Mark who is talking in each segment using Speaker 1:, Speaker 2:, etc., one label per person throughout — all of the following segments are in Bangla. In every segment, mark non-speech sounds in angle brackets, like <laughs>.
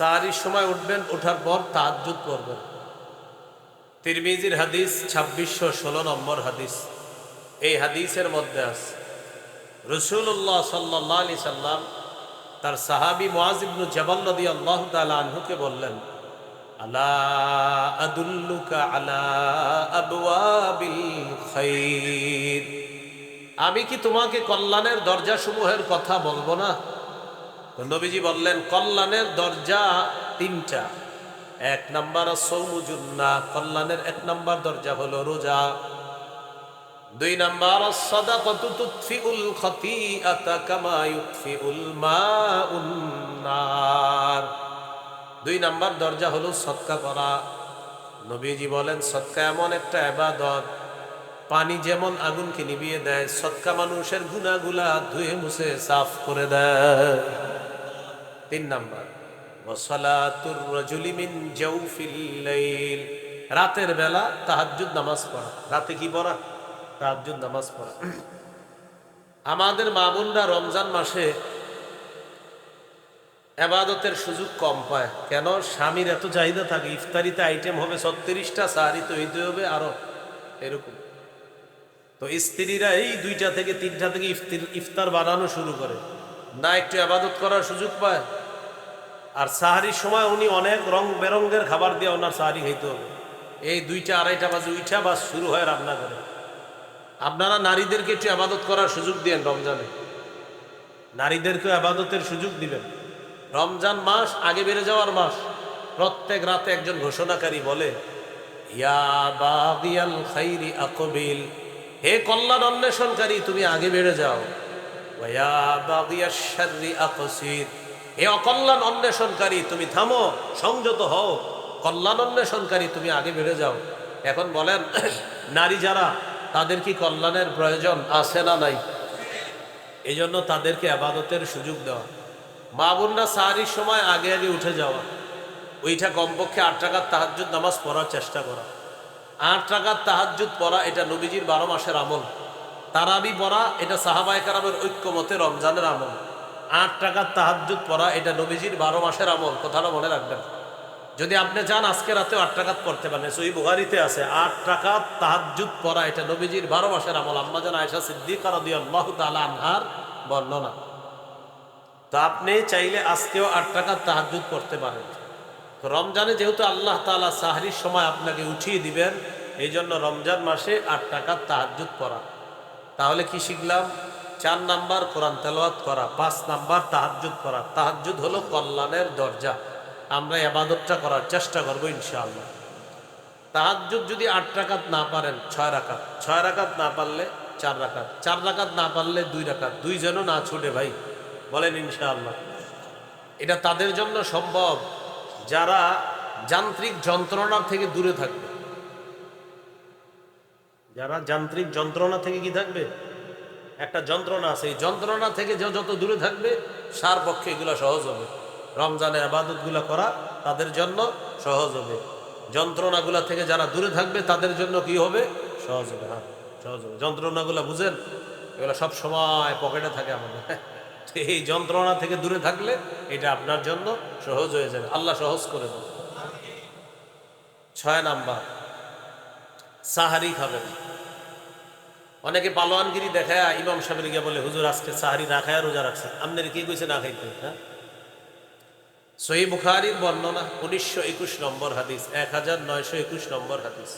Speaker 1: সাহারির সময় উঠবেন ওঠার পর তাহাজ্জুদ পড়বেন তিরমিজির হাদিস ছাব্বিশশো ষোলো নম্বর হাদিস। এই হাদিসের মধ্যে আছে রসুল্লাহ সাল্লাহ আলি সাল্লাম তার সাহাবি মোয়াজিবনু জবাল নদী আল্লাহ তালা আনহুকে বললেন, আলা আলা আমি কি তোমাকে কল্যাণের দরজা সমূহের কথা বলব না? তো নবীজি বললেন, কল্যাণের দরজা তিনটা। এক নাম্বার সৌমুজুন্না কল্যাণের এক নাম্বার দরজা হলো রোজা। দুই নাম্বার, সাদাকাতু তুতফিউল খাতিআতা কামা ইউতফিউল মাউন নার। দুই নাম্বার দরজা হলো সৎকা করা। নবীজি বলেন সৎকা এমন একটা ইবাদত পানি যেমন আগুনকে নিভিয়ে দেয় সৎকা মানুষের গুনাহগুলা ধুয়ে মুছে, সাফ করে দেয়। তিন নাম্বার রাতের বেলা তাহাজ্জুদ নামাজ পড়া। রাতে কি পড়া? তাহাজ্জুদ নামাজ পড়া। আমাদের মা বোনরা রমজান মাসে এবাদতের সুযোগ কম পায়। কেন? স্বামীর এত চাহিদা থাকে, ইফতারিতে আইটেম হবে ছত্রিশটা সাহারি তৈরি হবে আরও এরকম। তো স্ত্রীরা এই দুইটা থেকে তিনটা থেকে ইফতির, ইফতার বানানো শুরু করে। না একটু আবাদত করার সুযোগ পায়? আর সাহারির সময় উনি অনেক রং বেরঙ্গের খাবার দিয়ে ওনার সাহারি খাইতে হবে। এই দুইটা আড়াইটা বাজে উইটা বাস শুরু হয় রান্না করে। আপনারা নারীদেরকে একটু আবাদত করার সুযোগ দিয়েন রমজানে। নারীদেরকে আবাদতের সুযোগ দিবেন। রমজান মাস আগে বেড়ে যাওয়ার মাস। প্রত্যেক রাতে একজন ঘোষণাকারী বলে আকবিল। হে কল্যাণ অন্বেষণকারী, তুমি আগে বেড়ে যাও। আকসির। হে অকল্যাণ অন্বেষণকারী, তুমি থামো, সংযত হও। কল্যাণ অন্বেষণকারী, তুমি আগে বেড়ে যাও। এখন বলেন, <clears throat> নারী যারা, তাদের কি কল্যাণের প্রয়োজন আছে না নাই? এই জন্য তাদেরকে আবাদতের সুযোগ দেওয়া। মা বোনরা সাহারির সময় আগে আগে উঠে যাওয়া। ওইটা কমপক্ষে আট টাকার তাহাজ্জুদ নামাজ পড়ার চেষ্টা করা। আট টাকার তাহাজ্জুদ পড়া, এটা নবীজির বারো মাসের আমল। তারাবি পড়া, এটা সাহাবায় কারামের ঐক্যমতে রমজানের আমল। আট টাকার তাহাজ্জুদ পড়া, এটা নবীজির বারো মাসের আমল, কথাটা মনে রাখবেন। যদি আপনি চান আজকে রাতে আট টাকাত পড়তে পারেন সই বুহারিতে আছে, আট টাকাত তাহাজ্জুদ পড়া, এটা নবীজির বারো মাসের আমল। আম্মা জান আয়সা সিদ্দিক আনহার বর্ণনা। তো আপনি চাইলে আজকেও আট টাকার তাহাজ্জুদ করতে পারেন। রমজানে যেহেতু আল্লাহ তালা সাহারির সময় আপনাকে উঠিয়ে দিবেন এই জন্য রমজান মাসে আট টাকার তাহাজ্জুদ পড়া। তাহলে কি শিখলাম? চার নাম্বার কোরআন তেলাওয়াত করা, পাঁচ নাম্বার তাহাজ্জুদ করা। তাহাজ্জুদ হলো কল্যাণের দরজা। আমরা এবাদতটা করার চেষ্টা করব ইনশাআল্লাহ। তাহাজ্জুদ যদি আট রাকাত না পারেন, ছয় রাকাত। ছয় রাকাত না পারলে চার রাকাত। চার রাকাত না পারলে দুই রাকাত। দুই যেন না ছুটে ভাই। বলেন ইনশাআল্লাহ। এটা তাদের জন্য সম্ভব। যারা যান্ত্রিক যন্ত্রণা থেকে দূরে থাকবে। যারা যান্ত্রিক যন্ত্রণা থেকে কি থাকবে? একটা যন্ত্রণা আছে। এই যন্ত্রণা থেকে যে যত দূরে থাকবে, সার পক্ষে এগুলো সহজ হবে। রমজানের আবাদতগুলো করা তাদের জন্য সহজ হবে। যন্ত্রণাগুলা থেকে যারা দূরে থাকবে, তাদের জন্য কি হবে? সহজ হবে হ্যাঁ সহজ হবে। যন্ত্রণাগুলো বুঝেন, এগুলো সব সময় পকেটে থাকে আমাদের। <laughs> এই যন্ত্রণা থেকে দূরে থাকলে এটা আপনার জন্য সহজ হয়ে যাবে। আল্লাহ সহজ করে দেবে ছয় নাম্বার, সাহারি খাবেন। অনেকে পালোয়ানগিরি দেখায় ইমাম সাহেবের গিয়ে বলে হুজুর আজকে সাহারি না খায় রোজা রাখছে আপনার কি কইছে না খাইতে হ্যাঁ সহি বুখারির বর্ণনা উনিশশো একুশ নম্বর হাদিস এক হাজার নয়শো একুশ নম্বর হাদিস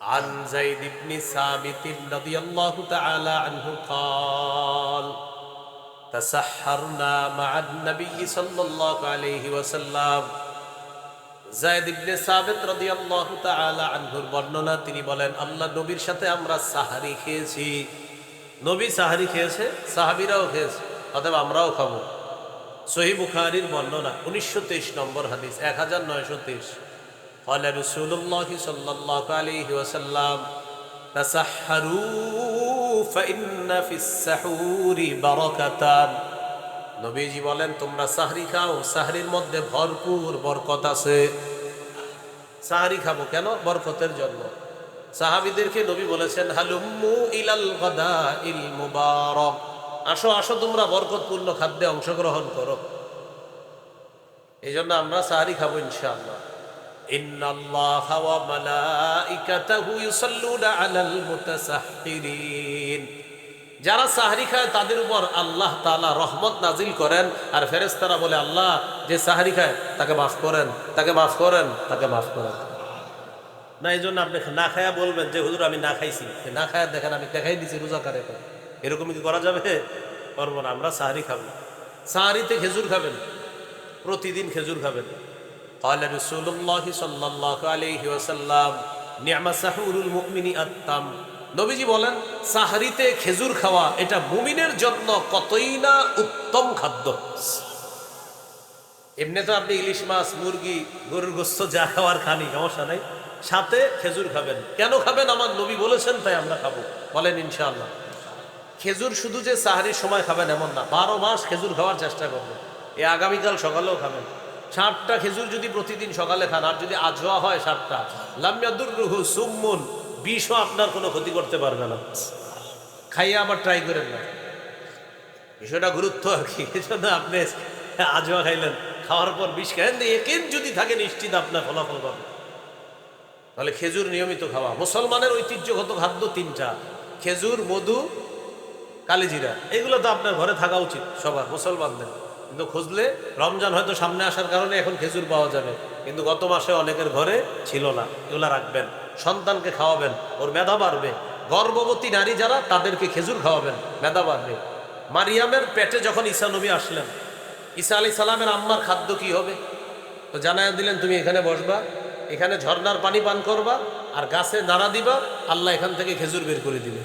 Speaker 1: عن زيد بن ثابت رضي الله تعالى عنه قال تسحرنا مع النبي صلى الله عليه وسلم জায়দ ইবনে সাবিত রাদিয়াল্লাহু তাআলা আনহুর বর্ণনা তিনি বলেন আল্লাহ নবীর সাথে আমরা সাহারি খেয়েছি নবী সাহারি খেয়েছে সাহাবীরাও খেয়েছে অতএব আমরাও খাবো সহি বুখারীর বর্ণনা উনিশশো তেইশ নম্বর হাদিস এক হাজার নয়শো তেইশ قال رسول الله صلى الله عليه وسلم تسحروا فإن في السحور بركة নবীজি বলেন, তোমরা সাহরি খাও, সাহরির মধ্যে ভরপুর বরকত আছে। সাহরি খাব কেন? বরকতের জন্য। সাহাবিদেরকে নবী বলেছেন, হালুম্মু ইলাল গদা ইল মুবারক। আসো আসো, তোমরা বরকতপূর্ণ খাদ্যে অংশগ্রহণ করো। এই জন্য আমরা সাহারি খাব ইনশাআল্লাহ। ইন্নাল্লাহা ওয়া মালাইকাতাহু ইউসাল্লুনা আলাল মুতাসাহহিরিন। যারা সাহারি খায় তাদের উপর আল্লাহ তাআলা রহমত নাজিল করেন আর ফেরেশতারা বলে আল্লাহ যে সাহারি খায় তাকে মাফ করেন তাকে মাফ করেন তাকে মাফ করেন না এই জন্য আপনি না খায়া বলবেন যে হুজুর আমি না খাইছি যে না খায়া দেখেন আমি দেখাই দিছি রোজা কারে করে এরকম কি করা যাবে করবো না আমরা সাহারি খাবো সাহারিতে খেজুর খাবেন প্রতিদিন খেজুর খাবেন قال رسول الله صلى الله عليه وسلم نعم سحور المؤمن التم নবীজি বলেন, সাহারিতে খেজুর খাওয়া, এটা মুমিনের জন্য কতই না উত্তম খাদ্য। এমনি তো আপনি ইলিশ মাছ, মুরগি, গরুর গোস্ত যা খাওয়ার খানি সমস্যা নেই। সাথে খেজুর খাবেন। কেন খাবেন? আমার নবী বলেছেন, তাই আমরা খাব। বলেন, ইনশাআল্লাহ। খেজুর শুধু যে সাহারির সময় খাবেন এমন না, বারো মাস খেজুর খাওয়ার চেষ্টা করবেন। এ আগামীকাল সকালেও খাবেন। ষাটটা খেজুর যদি প্রতিদিন সকালে খান, আর যদি আজোয়া হয় ষাটটা লামিয়াদুর রুহু সুম্মুন বিষও আপনার কোনো ক্ষতি করতে পারবে না। খাইয়ে আবার ট্রাই করেন না। বিষয়টা গুরুত্ব আর কি, এই জন্য আপনি আজোয়া খাইলেন। খাওয়ার পর বিষ খাইলেন একেন যদি থাকে নিশ্চিত আপনার ফলাফল পাবে। তাহলে খেজুর নিয়মিত খাওয়া। মুসলমানের ঐতিহ্যগত খাদ্য তিনটা। খেজুর, মধু, কালিজিরা। এগুলো তো আপনার ঘরে থাকা উচিত সবার, মুসলমানদের। কিন্তু খুঁজলে রমজান হয়তো সামনে আসার কারণে এখন খেজুর পাওয়া যাবে। কিন্তু গত মাসে অনেকের ঘরে ছিল না। এগুলা রাখবেন। সন্তানকে খাওয়াবেন, ওর মেধা বাড়বে। গর্ভবতী নারী যারা, তাদেরকে খেজুর খাওয়াবেন, মেধা বাড়বে। মারিয়ামের পেটে যখন ঈসা নবী আসলেন, ঈসা আলি সালামের আম্মার খাদ্য কি হবে? তো জানায় দিলেন, তুমি এখানে বসবা, এখানে ঝর্ণার পানি পান করবা, আর গাছে নাড়া দিবা, আল্লাহ এখান থেকে খেজুর বের করে দিবে।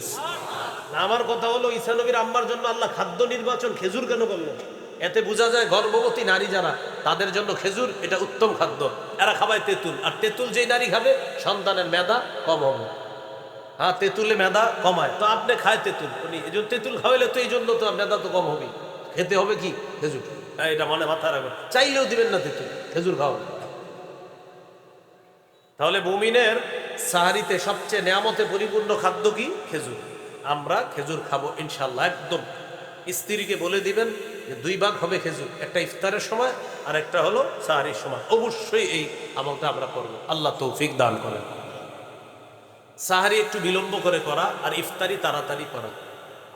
Speaker 1: আমার কথা হলো, ঈসা নবীর আম্মার জন্য আল্লাহ খাদ্য নির্বাচন খেজুর কেন করলেন? এতে বোঝা যায় গর্ভবতী নারী যারা, তাদের জন্য খেজুর এটা উত্তম খাদ্য। এরা খাবায় তেঁতুল। আর তেঁতুল যেই নারী খাবে, সন্তানের মেধা কম হবে। হ্যাঁ তেঁতুলে মেধা কমায়। তো আপনি খায় তেঁতুল। উনি এই জন্য তেঁতুল খাওয়াইলে তো এই জন্য তো মেধা তো কম হবে খেতে হবে কি? খেজুর। হ্যাঁ এটা মনে মাথা রাখবেন। চাইলেও দিবেন না তেঁতুল। খেজুর খাওয়াবেন তাহলে মুমিনের সাহারিতে সবচেয়ে নেয়ামতে পরিপূর্ণ খাদ্য কি? খেজুর। আমরা খেজুর খাব ইনশাল্লাহ একদম। স্ত্রীকে বলে দিবেন দুই ভাগ হবে খেজুর, একটা ইফতারের সময় আর একটা হলো সাহারির সময়। অবশ্যই এই আমলটা আমরা করব। আল্লাহ তৌফিক দান করেন। সাহারি একটু বিলম্ব করে করা আর ইফতারি তাড়াতাড়ি করা।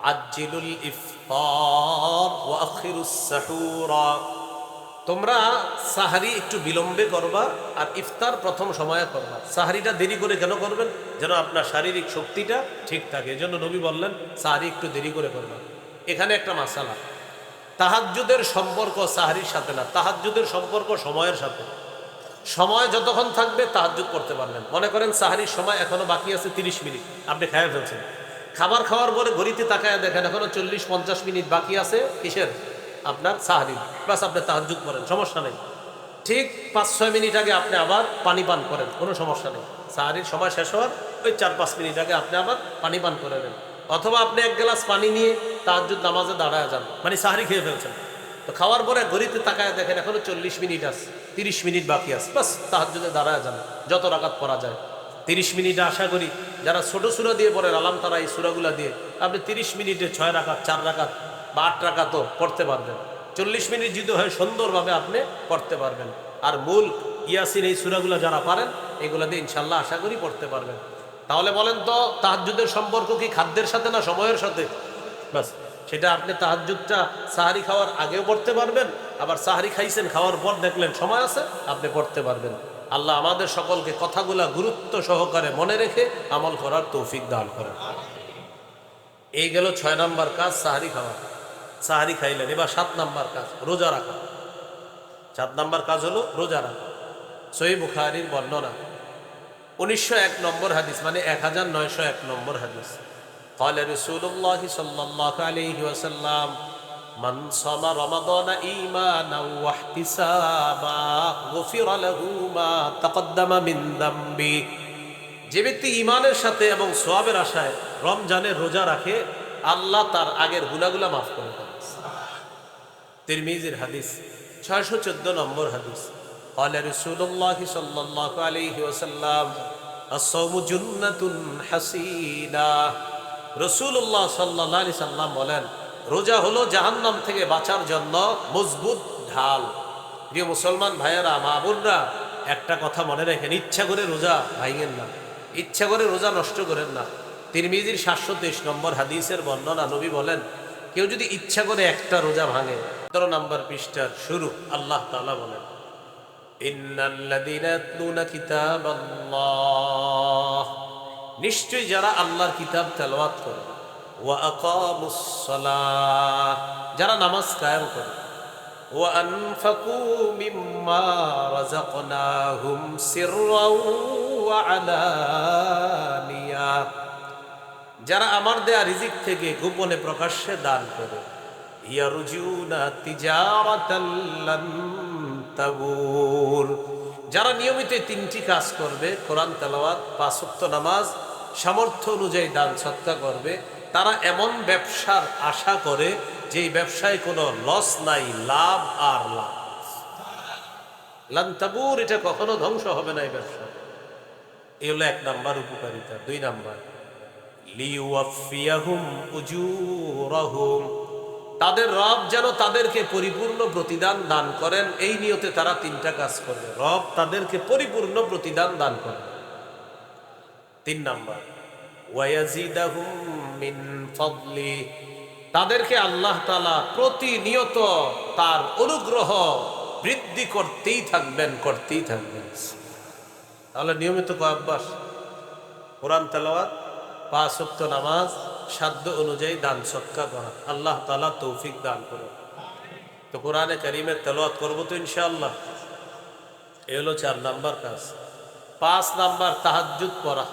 Speaker 1: আজিলুল ইফতার ওয়া আখিরুস সাহুরা। তোমরা সাহারি একটু বিলম্বে করবা আর ইফতার প্রথম সময়ে করবা। সাহারিটা দেরি করে কেন করবেন? যেন আপনার শারীরিক শক্তিটা ঠিক থাকে। এজন্য নবী বললেন, সাহারি একটু দেরি করে করবা। এখানে একটা মাসালা। তাহাজ্জুদের সম্পর্ক সাহারির সাথে না, তাহাজ্জুদের সম্পর্ক সময়ের সাথে। সময় যতক্ষণ থাকবে, তাহাজ্জুদ করতে পারবেন মনে করেন সাহারির সময় এখনও বাকি আছে তিরিশ মিনিট। আপনি খাইয়ে ফেলছেন। খাবার খাওয়ার পরে ঘড়িতে তাকায় দেখেন, এখনও চল্লিশ পঞ্চাশ মিনিট বাকি আছে কিসের? আপনার সাহারি প্লাস আপনি তাহাজুদ করেন, সমস্যা নেই। ঠিক পাঁচ, ছয় মিনিট আগে আপনি আবার পানি পান করেন, কোনো সমস্যা নেই। সাহারির সময় শেষ হওয়ার ওই চার, পাঁচ মিনিট আগে আপনি আবার পানি পান করে নেন। অথবা আপনি এক গ্লাস পানি নিয়ে তাহাজুদ নামাজে দাঁড়ায় যান। মানে সাহারি খেয়ে ফেলছেন। তো খাওয়ার পরে ঘড়িতে তাকায় দেখেন এখনও চল্লিশ মিনিট আছে, তিরিশ মিনিট বাকি আছে। বাস তাহাজুদে দাঁড়ায় যান, যত রাকাত পড়া যায়। তিরিশ মিনিটে আশা করি যারা ছোট সুরা দিয়ে পড়েন, আলাম তারা এই সুরাগুলা দিয়ে, আপনি তিরিশ মিনিটে ছয় রাকাত, চার রাকাত বা আট তো পড়তে পারবেন। চল্লিশ মিনিট যদি হয় সুন্দরভাবে আপনি পড়তে পারবেন। আর মূল ইয়াসিন এই সুরাগুলো যারা পারেন, এগুলো দিয়ে ইনশাল্লাহ আশা করি পড়তে পারবেন। তাহলে বলেন তো তাহাজুদের সম্পর্ক কি খাদ্যের সাথে না সময়ের সাথে? বাস, সেটা আপনি তাহাজুদটা সাহারি খাওয়ার আগেও পড়তে পারবেন, আবার সাহারি খাইছেন, খাওয়ার পর দেখলেন সময় আছে, আপনি পড়তে পারবেন। আল্লাহ আমাদের সকলকে কথাগুলা গুরুত্ব সহকারে মনে রেখে আমল করার তৌফিক দান করেন। এই গেল ছয় নম্বর কাজ, সাহারি খাওয়া। সাহারি খাইলেন, এবার সাত নম্বর কাজ, রোজা রাখা। সাত নম্বর কাজ হলো রোজা রাখা। সই বুখারির বর্ণনা। উনিশশো এক নম্বর হাদিস মানে এক হাজার নয়শো এক নম্বর হাদিস قال رسول الله صلى الله عليه وسلم من صام رمضان إيمانا واحتسابا غفر له ما تقدم من ذنبه যে ব্যক্তি ইমানের সাথে এবং সোয়াবের আশায় রমজানের রোজা রাখে আল্লাহ তার আগের গুনাগুলা মাফ করে দেন তিরমিজির হাদিস ছয়শো চোদ্দ নম্বর হাদিস قال رسول الله صلى الله عليه وسلم الصوم جنة حسينة রসুল্লাহ সাল্লাহ আলি সাল্লাম বলেন, রোজা হলো জাহান্নাম থেকে বাঁচার জন্য মজবুত ঢাল। প্রিয় মুসলমান ভাইয়েরা, মা বোনরা, একটা কথা মনে রাখেন, ইচ্ছা করে রোজা ভাইঙেন না। ইচ্ছা করে রোজা নষ্ট করেন না। তিরমিজির সাতশো তেইশ নম্বর হাদিসের বর্ণনা নবী বলেন, কেউ যদি ইচ্ছা করে একটা রোজা ভাঙে, তেরো নম্বর পৃষ্ঠার শুরু আল্লাহ তাআলা বলেন। ইন্নাল্লাযীনা ইয়াতলুনা কিতাবাল্লাহ নিশ্চয়ই যারা আল্লাহর কিতাব তেলাওয়াত করে ওয়া আকামুস সালাহ যারা নামাজ কায়েম করে وأنفقوا مما رزقناهم سرا وعلانية যারা আমার দেয়া রিজিক থেকে গোপনে প্রকাশ্যে দান করে ইয়ারজুনা তিজারাতাল লান তাবুর যারা নিয়মিত তিনটি কাজ করবে, কোরআন, তেলাওয়াত, পাঁচ নামাজ, সামর্থ্য অনুযায়ী দান সৎকা করবে, তারা এমন ব্যবসার আশা করে যে ব্যবসায় কোনো লস নাই, লাভ আর লাভ। লান্তাবুর এটা কখনো ধ্বংস হবে না এই ব্যবসা। এই হলো এক নাম্বার উপকারিতা। দুই নাম্বার লিওয়াফিয়াহুম উজুরাহুম। তাদের রব যেন তাদেরকে পরিপূর্ণ প্রতিদান দান করেন, এই নিয়তে তারা তিনটা কাজ করবে। রব তাদেরকে পরিপূর্ণ প্রতিদান দান করেন। তিন নাম্বার তাদেরকে আল্লাহ তাআলা প্রতিনিয়ত তার অনুগ্রহ বৃদ্ধি করতেই থাকবেন করতেই থাকবেন। তাহলে নিয়মিত কয় অভ্যাস? কোরআন তেলাওয়াত, পাঁচ নামাজ সাধ্য অনুযায়ী দান সৎকা করা। আল্লাহ তালা তৌফিক দান করো তো কোরআনে করিমের তেলোয়াত করব তো ইনশাআল্লাহ। এ হলো চার নাম্বার কাজ। পাঁচ নাম্বার তাহাজুদ পড়া।